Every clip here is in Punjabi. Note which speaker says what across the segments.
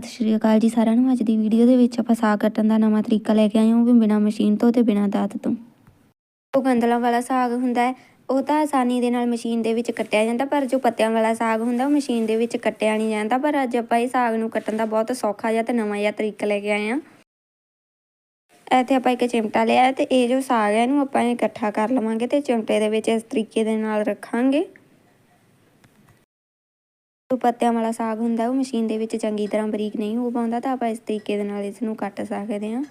Speaker 1: ਸਤਿ ਸ਼੍ਰੀ ਅਕਾਲ ਜੀ ਸਾਰਿਆਂ ਨੂੰ। ਅੱਜ ਦੀ ਵੀਡੀਓ ਦੇ ਵਿੱਚ ਆਪਾਂ ਸਾਗ ਕੱਟਣ ਦਾ ਨਵਾਂ ਤਰੀਕਾ ਲੈ ਕੇ ਆਏ ਹਾਂ। ਉਹ ਵੀ ਬਿਨਾਂ ਮਸ਼ੀਨ ਤੋਂ ਤੇ ਬਿਨਾਂ ਦਾਤ ਤੋਂ। ਉਹ ਗੰਦਲਾਂ ਵਾਲਾ ਸਾਗ ਹੁੰਦਾ ਹੈ। ਉਹ ਤਾਂ ਆਸਾਨੀ ਦੇ ਨਾਲ ਮਸ਼ੀਨ ਦੇ ਵਿੱਚ ਕੱਟਿਆ ਜਾਂਦਾ, ਪਰ ਜੋ ਪੱਤਿਆਂ ਵਾਲਾ ਸਾਗ ਹੁੰਦਾ, ਉਹ ਮਸ਼ੀਨ ਦੇ ਵਿੱਚ ਕੱਟਿਆ ਨਹੀਂ ਜਾਂਦਾ। ਪਰ ਅੱਜ ਆਪਾਂ ਇਹ ਸਾਗ ਨੂੰ ਕੱਟਣ ਦਾ ਬਹੁਤ ਸੌਖਾ ਜਿਹਾ ਤੇ ਨਵਾਂ ਜਿਹਾ ਤਰੀਕਾ ਲੈ ਕੇ ਆਏ ਹਾਂ। ਇੱਥੇ ਆਪਾਂ ਇੱਕ ਚਿਮਟਾ ਲਿਆ ਤੇ ਇਹ ਜੋ ਸਾਗ ਹੈ ਇਹਨੂੰ ਆਪਾਂ ਇਕੱਠਾ ਕਰ ਲਵਾਂਗੇ ਤੇ ਚਿਮਟੇ ਦੇ ਵਿੱਚ ਇਸ ਤਰੀਕੇ ਦੇ ਨਾਲ ਰੱਖਾਂਗੇ। ਪੱਤਿਆਂ ਵਾਲਾ ਸਾਗ ਹੁੰਦਾ, ਉਹ ਮਸ਼ੀਨ ਦੇ ਵਿੱਚ ਚੰਗੀ ਤਰ੍ਹਾਂ ਬਰੀਕ ਨਹੀਂ ਹੋ ਪਾਉਂਦਾ, ਤਾਂ ਆਪਾਂ ਇਸ ਤਰੀਕੇ ਦੇ ਨਾਲ ਇਸ ਨੂੰ ਕੱਟ ਸਕਦੇ ਹਾਂ।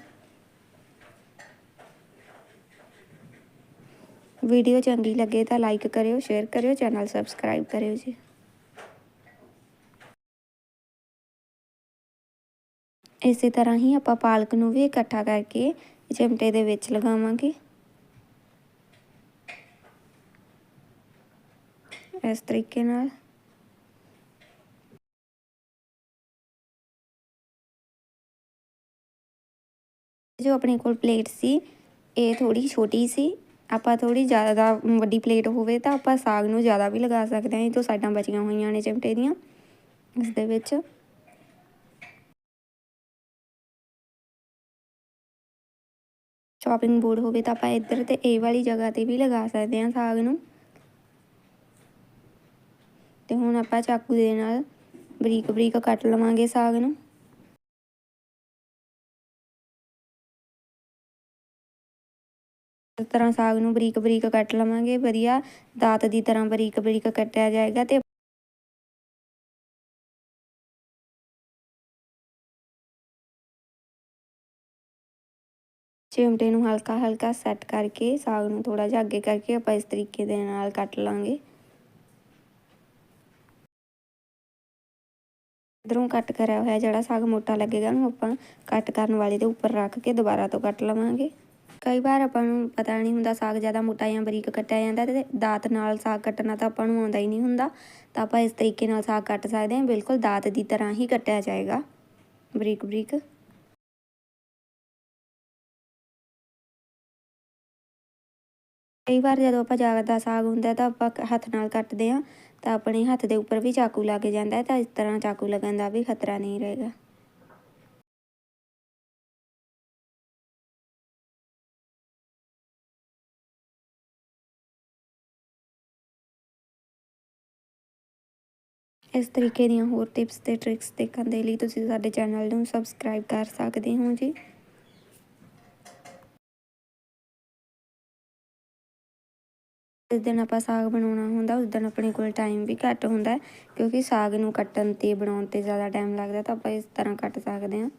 Speaker 1: ਵੀਡੀਓ ਚੰਗੀ ਲੱਗੇ ਤਾਂ ਲਾਈਕ ਕਰਿਓ, ਸ਼ੇਅਰ ਕਰਿਓ, ਚੈਨਲ ਸਬਸਕ੍ਰਾਈਬ ਕਰਿਓ ਜੀ। ਇਸੇ ਤਰ੍ਹਾਂ ਹੀ ਆਪਾਂ ਪਾਲਕ ਨੂੰ ਵੀ ਇਕੱਠਾ ਕਰਕੇ ਚਿਮਟੇ ਦੇ ਵਿੱਚ ਲਗਾਵਾਂਗੇ। ਇਸ ਤਰੀਕੇ ਨਾਲ। ਜੋ ਆਪਣੇ ਕੋਲ ਪਲੇਟ ਸੀ, ਇਹ ਥੋੜੀ ਛੋਟੀ ਸੀ। ਆਪਾਂ ਥੋੜੀ ਜ਼ਿਆਦਾ ਵੱਡੀ ਪਲੇਟ ਹੋਵੇ ਤਾਂ ਆਪਾਂ ਸਾਗ ਨੂੰ ਜ਼ਿਆਦਾ ਵੀ ਲਗਾ ਸਕਦੇ ਹਾਂ। ਇਹ ਤੋਂ ਸਾਈਡਾਂ ਬਚੀਆਂ ਹੋਈਆਂ ਨੇ ਚਿਮਟੇ ਦੀਆਂ। ਇਸ ਦੇ ਵਿੱਚ ਚੌਪਿੰਗ ਬੋਰਡ ਹੋਵੇ ਤਾਂ ਆਪਾਂ ਇੱਧਰ ਤੇ ਇਹ ਵਾਲੀ ਜਗ੍ਹਾ ਤੇ ਵੀ ਲਗਾ ਸਕਦੇ ਹਾਂ ਸਾਗ ਨੂੰ। ਤੇ ਹੁਣ ਆਪਾਂ ਚਾਕੂ ਦੇ ਨਾਲ ਬਰੀਕ ਬਰੀਕ ਕੱਟ ਲਵਾਂਗੇ ਸਾਗ ਨੂੰ। ਤਰ੍ਹਾਂ ਸਾਗ ਨੂੰ ਬਰੀਕ ਬਰੀਕ ਕੱਟ ਲਵਾਂਗੇ, ਵਧੀਆ ਦਾਤ ਦੀ ਤਰ੍ਹਾਂ ਬਰੀਕ ਬਰੀਕ ਕੱਟਿਆ ਜਾਏਗਾ ਤੇ ਚਿਮਟੇ ਨੂੰ ਹਲਕਾ ਹਲਕਾ ਸੈੱਟ ਕਰਕੇ ਸਾਗ ਨੂੰ ਥੋੜਾ ਜਿਹਾ ਅੱਗੇ ਕਰਕੇ ਆਪਾਂ ਇਸ ਤਰੀਕੇ ਦੇ ਨਾਲ ਕੱਟ ਲਾਂਗੇ ਇਧਰੋਂ ਕੱਟ ਕਰਿਆ ਹੋਇਆ ਜਿਹੜਾ ਸਾਗ ਮੋਟਾ ਲੱਗੇਗਾ ਉਹਨੂੰ ਆਪਾਂ ਕੱਟ ਕਰਨ ਵਾਲੇ ਦੇ ਉੱਪਰ ਰੱਖ ਕੇ ਦੁਬਾਰਾ ਤੋਂ ਕੱਟ ਲਵਾਂਗੇ। ਕਈ ਵਾਰ ਆਪਾਂ ਨੂੰ ਪਤਾ ਨਹੀਂ ਹੁੰਦਾ ਸਾਗ ਜ਼ਿਆਦਾ ਮੋਟਾ ਜਾਂ ਬਰੀਕ ਕੱਟਿਆ ਜਾਂਦਾ ਤੇ ਦਾਤ ਨਾਲ ਸਾਗ ਕੱਟਣਾ ਤਾਂ ਆਪਾਂ ਨੂੰ ਆਉਂਦਾ ਹੀ ਨਹੀਂ ਹੁੰਦਾ। ਤਾਂ ਆਪਾਂ ਇਸ ਤਰੀਕੇ ਨਾਲ ਸਾਗ ਕੱਟ ਸਕਦੇ ਹਾਂ। ਬਿਲਕੁਲ ਦਾਤ ਦੀ ਤਰ੍ਹਾਂ ਹੀ ਕੱਟਿਆ ਜਾਏਗਾ। ਬਰੀਕ ਬਰੀਕ। ਕਈ ਵਾਰ ਜਦੋਂ ਆਪਾਂ ਜ਼ਿਆਦਾ ਸਾਗ ਹੁੰਦਾ ਤਾਂ ਆਪਾਂ ਹੱਥ ਨਾਲ ਕੱਟਦੇ ਹਾਂ। ਤਾਂ ਆਪਣੇ ਹੱਥ ਦੇ ਉੱਪਰ ਵੀ ਚਾਕੂ ਲੱਗ ਜਾਂਦਾ ਤਾਂ ਇਸ ਤਰ੍ਹਾਂ ਚਾਕੂ ਲੱਗਣ ਦਾ ਵੀ ਖਤਰਾ ਨਹੀਂ ਰਹੇਗਾ। ਇਸ ਤਰੀਕੇ ਦੀਆਂ ਹੋਰ ਟਿਪਸ ਤੇ ਟ੍ਰਿਕਸ ਦੇਖਣ ਦੇ ਲਈ ਤੁਸੀਂ ਸਾਡੇ ਚੈਨਲ ਨੂੰ ਸਬਸਕ੍ਰਾਈਬ ਕਰ ਸਕਦੇ ਹੋ ਜੀ। ਜਿਸ ਦਿਨ ਆਪਾਂ ਸਾਗ ਬਣਾਉਣਾ ਹੁੰਦਾ, ਉਸ ਦਿਨ ਆਪਣੇ ਕੋਲ ਟਾਈਮ ਵੀ ਘੱਟ ਹੁੰਦਾ ਕਿਉਂਕਿ ਸਾਗ ਨੂੰ ਕੱਟਣ ਤੇ ਬਣਾਉਣ ਤੇ ਜ਼ਿਆਦਾ ਟਾਈਮ ਲੱਗਦਾ ਤਾਂ ਆਪਾਂ ਇਸ ਤਰ੍ਹਾਂ ਕੱਟ ਸਕਦੇ ਹਾਂ।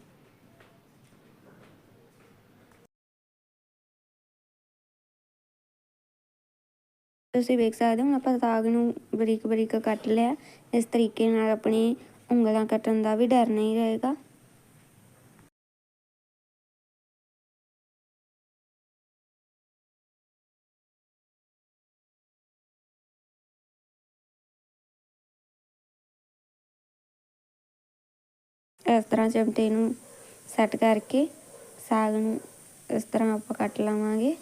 Speaker 1: ਤੁਸੀਂ ਵੇਖ ਸਕਦੇ ਹੋ ਆਪਾਂ ਸਾਗ ਨੂੰ ਬਰੀਕ ਬਰੀਕ ਕੱਟ ਲਿਆ। ਇਸ ਤਰੀਕੇ ਨਾਲ ਆਪਣੀ ਉਂਗਲਾਂ ਕੱਟਣ ਦਾ ਵੀ ਡਰ ਨਹੀਂ ਰਹੇਗਾ। ਇਸ ਤਰ੍ਹਾਂ ਚਮਟੇ ਨੂੰ ਸੈੱਟ ਕਰਕੇ ਸਾਗ ਨੂੰ ਇਸ ਤਰ੍ਹਾਂ ਆਪਾਂ ਕੱਟ ਲਵਾਂਗੇ।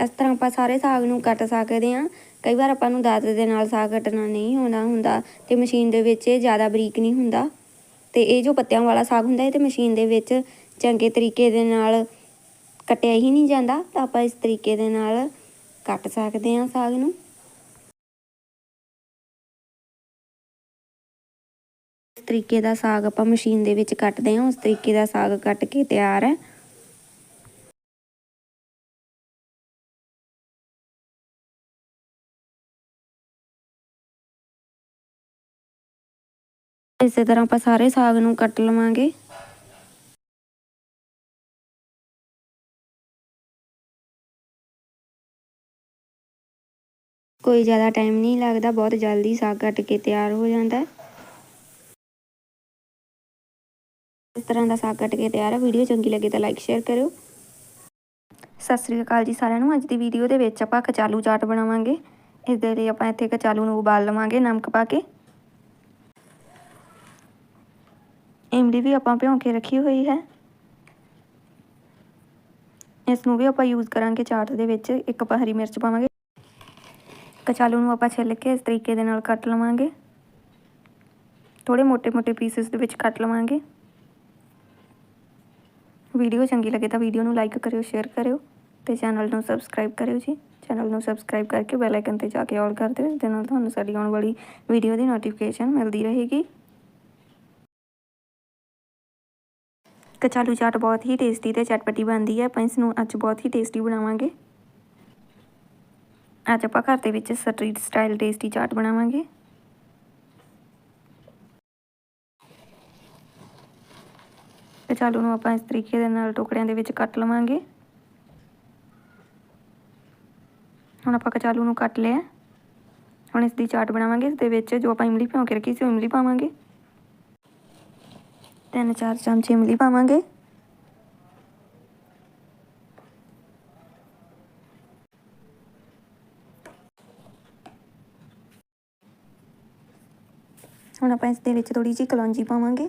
Speaker 1: ਇਸ ਤਰ੍ਹਾਂ ਆਪਾਂ ਸਾਰੇ ਸਾਗ ਨੂੰ ਕੱਟ ਸਕਦੇ ਹਾਂ। ਕਈ ਵਾਰ ਆਪਾਂ ਨੂੰ ਦਾਤ ਦੇ ਨਾਲ ਸਾਗ ਕੱਟਣਾ ਨਹੀਂ ਹੋਣਾ ਹੁੰਦਾ ਤੇ ਮਸ਼ੀਨ ਦੇ ਵਿੱਚ ਇਹ ਜ਼ਿਆਦਾ ਬਰੀਕ ਨਹੀਂ ਹੁੰਦਾ। ਤੇ ਇਹ ਜੋ ਪੱਤਿਆਂ ਵਾਲਾ ਸਾਗ ਹੁੰਦਾ ਇਹ ਤੇ ਮਸ਼ੀਨ ਦੇ ਵਿੱਚ ਚੰਗੇ ਤਰੀਕੇ ਦੇ ਨਾਲ ਕੱਟਿਆ ਹੀ ਨਹੀਂ ਜਾਂਦਾ। ਤਾਂ ਆਪਾਂ ਇਸ ਤਰੀਕੇ ਦੇ ਨਾਲ ਕੱਟ ਸਕਦੇ ਹਾਂ ਸਾਗ ਨੂੰ। ਇਸ ਤਰੀਕੇ ਦਾ ਸਾਗ ਆਪਾਂ ਮਸ਼ੀਨ ਦੇ ਵਿੱਚ ਕੱਟਦੇ ਹਾਂ। ਉਸ ਤਰੀਕੇ ਦਾ ਸਾਗ ਕੱਟ ਕੇ ਤਿਆਰ ਹੈ। ਇਸੇ ਤਰ੍ਹਾਂ ਆਪਾਂ ਸਾਰੇ ਸਾਗ ਨੂੰ ਕੱਟ ਲਵਾਂਗੇ। ਕੋਈ ਜ਼ਿਆਦਾ ਟਾਈਮ ਨਹੀਂ ਲੱਗਦਾ, ਬਹੁਤ ਜਲਦੀ ਸਾਗ ਕੱਟ ਕੇ ਤਿਆਰ ਹੋ ਜਾਂਦਾ। ਇਸ ਤਰ੍ਹਾਂ ਦਾ ਸਾਗ ਕੱਟ ਕੇ ਤਿਆਰ ਹੈ ਵੀਡੀਓ ਚੰਗੀ ਲੱਗੇ ਤਾਂ ਲਾਈਕ ਸ਼ੇਅਰ ਕਰਿਓ। ਸਤਿ ਸ੍ਰੀ ਅਕਾਲ ਜੀ ਸਾਰਿਆਂ ਨੂੰ। ਅੱਜ ਦੀ ਵੀਡੀਓ ਦੇ ਵਿੱਚ ਆਪਾਂ ਕਚਾਲੂ ਚਾਟ ਬਣਾਵਾਂਗੇ। ਇਸ ਦੇ ਲਈ ਆਪਾਂ ਇੱਥੇ ਕਚਾਲੂ ਨੂੰ ਉਬਾਲ ਲਵਾਂਗੇ ਨਮਕ ਪਾ ਕੇ। ਇਮਲੀ ਵੀ ਆਪਾਂ ਭਿਉਂ ਕੇ ਰੱਖੀ ਹੋਈ ਹੈ। ਇਸ ਨੂੰ ਵੀ ਆਪਾਂ ਯੂਜ਼ ਕਰਾਂਗੇ ਚਾਟ ਦੇ ਵਿੱਚ। ਇੱਕ ਆਪਾਂ ਹਰੀ ਮਿਰਚ ਪਾਵਾਂਗੇ। ਕਚਾਲੂ ਨੂੰ ਆਪਾਂ ਛਿੱਲ ਕੇ ਇਸ ਤਰੀਕੇ ਦੇ ਨਾਲ ਕੱਟ ਲਵਾਂਗੇ। ਥੋੜੇ ਮੋٹے-ਮੋٹے ਪੀਸਸ ਦੇ ਵਿੱਚ ਕੱਟ ਲਵਾਂਗੇ। ਵੀਡੀਓ ਚੰਗੀ ਲੱਗੇ ਤਾਂ ਵੀਡੀਓ ਨੂੰ ਲਾਈਕ ਕਰਿਓ ਸ਼ੇਅਰ ਕਰਿਓ ਤੇ ਚੈਨਲ ਨੂੰ ਸਬਸਕ੍ਰਾਈਬ ਕਰਿਓ ਜੀ। ਚੈਨਲ ਨੂੰ ਸਬਸਕ੍ਰਾਈਬ ਕਰਕੇ ਬੈਲ ਆਈਕਨ ਤੇ ਜਾ ਕੇ ਆਲ ਕਰ ਦਿਓ ਇਸ ਦੇ ਨਾਲ ਤੁਹਾਨੂੰ ਸਾਡੀ ਆਉਣ ਵਾਲੀ ਵੀਡੀਓ ਦੀ ਨੋਟੀਫਿਕੇਸ਼ਨ ਮਿਲਦੀ ਰਹੇਗੀ। ਕਚਾਲੂ ਚਾਟ ਬਹੁਤ ਹੀ ਟੇਸਟੀ ਤੇ ਚਟਪਟੀ ਬਣਦੀ ਹੈ, ਆਪਾਂ ਇਸ ਨੂੰ ਅੱਜ ਬਹੁਤ ਹੀ ਟੇਸਟੀ ਬਣਾਵਾਂਗੇ। ਅੱਜ ਆਪਾਂ ਘਰ ਦੇ ਵਿੱਚ ਸਟਰੀਟ ਸਟਾਈਲ ਟੇਸਟੀ ਚਾਟ ਬਣਾਵਾਂਗੇ। ਕਚਾਲੂ ਨੂੰ ਆਪਾਂ ਇਸ ਤਰੀਕੇ ਦੇ ਨਾਲ ਟੁਕੜਿਆਂ ਦੇ ਵਿੱਚ ਕੱਟ ਲਵਾਂਗੇ। ਹੁਣ ਆਪਾਂ ਕਚਾਲੂ ਨੂੰ ਕੱਟ ਲਿਆ। ਹੁਣ ਇਸ ਦੀ ਚਾਟ ਬਣਾਵਾਂਗੇ, ਇਸ ਦੇ ਵਿੱਚ ਜੋ ਆਪਾਂ ਇਮਲੀ ਭਿਉਂ ਕੇ ਰੱਖੀ ਸੀ ਉਹ ਇਮਲੀ ਪਾਵਾਂਗੇ। ਤਿੰਨ ਚਾਰ ਚਮਚੇ ਇਮਲੀ ਪਾਵਾਂਗੇ। ਹੁਣ ਆਪਾਂ ਇਸ ਦੇ ਵਿੱਚ ਥੋੜੀ ਜਿਹੀ ਕਲੌਂਜੀ ਪਾਵਾਂਗੇ।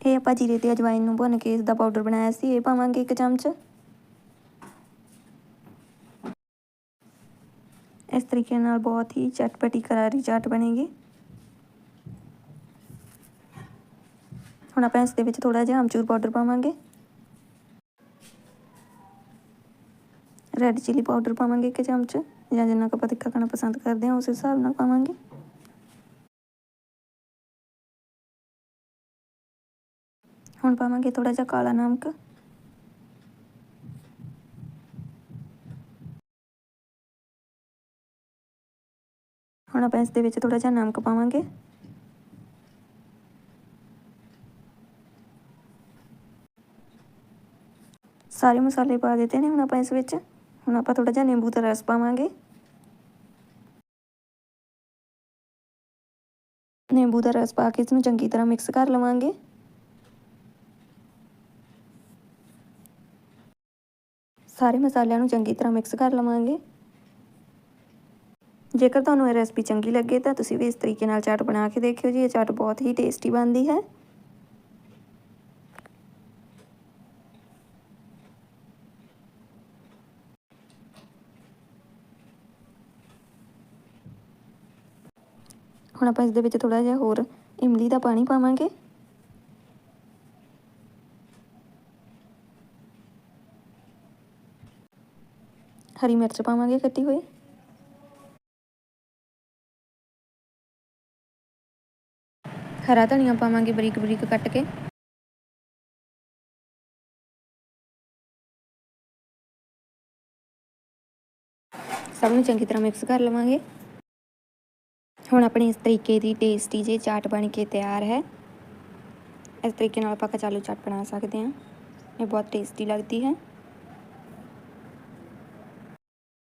Speaker 1: ਇਹ ਆਪਾਂ ਜੀਰੇ ਤੇ ਅਜਵਾਇਨ ਨੂੰ ਭੁੰਨ ਕੇ ਇਸ ਦਾ ਪਾਊਡਰ ਬਣਾਇਆ ਸੀ, ਇਹ ਪਾਵਾਂਗੇ ਇੱਕ ਚਮਚ। ਤਰੀਕੇ ਨਾਲ ਬਹੁਤ ਹੀ ਚਟਪਟੀ ਕਰਾਰੀ ਚਾਟ ਬਣੇਗੀ। ਹੁਣ ਆਪਾਂ ਇਸ ਦੇ ਵਿੱਚ ਥੋੜਾ ਜਿਹਾ ਅਮਚੂਰ ਪਾਊਡਰ ਪਾਵਾਂਗੇ। ਰੈੱਡ ਚਿਲੀ ਪਾਊਡਰ ਪਾਵਾਂਗੇ ਇੱਕ ਚਮਚ, ਜਾਂ ਜਿੰਨਾ ਕੁ ਆਪਾਂ ਤਿੱਖਾ ਖਾਣਾ ਪਸੰਦ ਕਰਦੇ ਹਾਂ, ਉਸ ਹਿਸਾਬ ਨਾਲ ਪਾਵਾਂਗੇ। ਹੁਣ ਪਾਵਾਂਗੇ ਥੋੜਾ ਜਿਹਾ ਕਾਲਾ ਨਮਕ। ਹੁਣ ਆਪਾਂ ਇਸ ਦੇ ਵਿੱਚ ਥੋੜਾ ਜਿਹਾ ਨਮਕ ਪਾਵਾਂਗੇ। ਸਾਰੇ ਮਸਾਲੇ ਪਾ ਦਿੱਤੇ ਨੇ ਹੁਣ ਆਪਾਂ ਇਸ ਵਿੱਚ। ਹੁਣ ਆਪਾਂ ਥੋੜਾ ਜਿਹਾ ਨਿੰਬੂ ਦਾ ਰਸ ਪਾਵਾਂਗੇ। ਨਿੰਬੂ ਦਾ ਰਸ ਪਾ ਕੇ ਇਸ ਨੂੰ ਚੰਗੀ ਤਰ੍ਹਾਂ ਮਿਕਸ ਕਰ ਲਵਾਂਗੇ। ਸਾਰੇ ਮਸਾਲਿਆਂ ਨੂੰ ਚੰਗੀ ਤਰ੍ਹਾਂ ਮਿਕਸ ਕਰ ਲਵਾਂਗੇ। ਜੇਕਰ ਤੁਹਾਨੂੰ ਇਹ ਰੈਸਪੀ ਚੰਗੀ ਲੱਗੇ ਤਾਂ ਤੁਸੀਂ ਵੀ ਇਸ ਤਰੀਕੇ ਨਾਲ ਚਾਟ ਬਣਾ ਕੇ ਦੇਖਿਓ ਜੀ, ਇਹ ਚਾਟ ਬਹੁਤ ਹੀ ਟੇਸਟੀ ਬਣਦੀ ਹੈ। ਹੁਣ ਆਪਾਂ ਇਸ ਦੇ ਵਿੱਚ ਥੋੜਾ ਜਿਹਾ ਹੋਰ ਇਮਲੀ ਦਾ ਪਾਣੀ ਪਾਵਾਂਗੇ। ਹਰੀ ਮਿਰਚ ਪਾਵਾਂਗੇ ਕੱਟੀ ਹੋਈ। ਹਰਾ ਧਨੀਆ ਪਾਵਾਂਗੇ ਬਰੀਕ ਬਰੀਕ ਕੱਟ ਕੇ। ਸਭ ਨੂੰ ਚੰਗੀ ਤਰ੍ਹਾਂ ਮਿਕਸ ਕਰ ਲਵਾਂਗੇ। ਹੁਣ ਆਪਣੀ ਇਸ ਤਰੀਕੇ ਦੀ ਟੇਸਟੀ ਜੇ ਚਾਟ ਬਣ ਕੇ ਤਿਆਰ ਹੈ। ਇਸ ਤਰੀਕੇ ਨਾਲ ਆਪਾਂ ਕਚਾਲੂ ਚਾਟ ਬਣਾ ਸਕਦੇ ਹਾਂ। ਇਹ ਬਹੁਤ ਟੇਸਟੀ ਲੱਗਦੀ ਹੈ।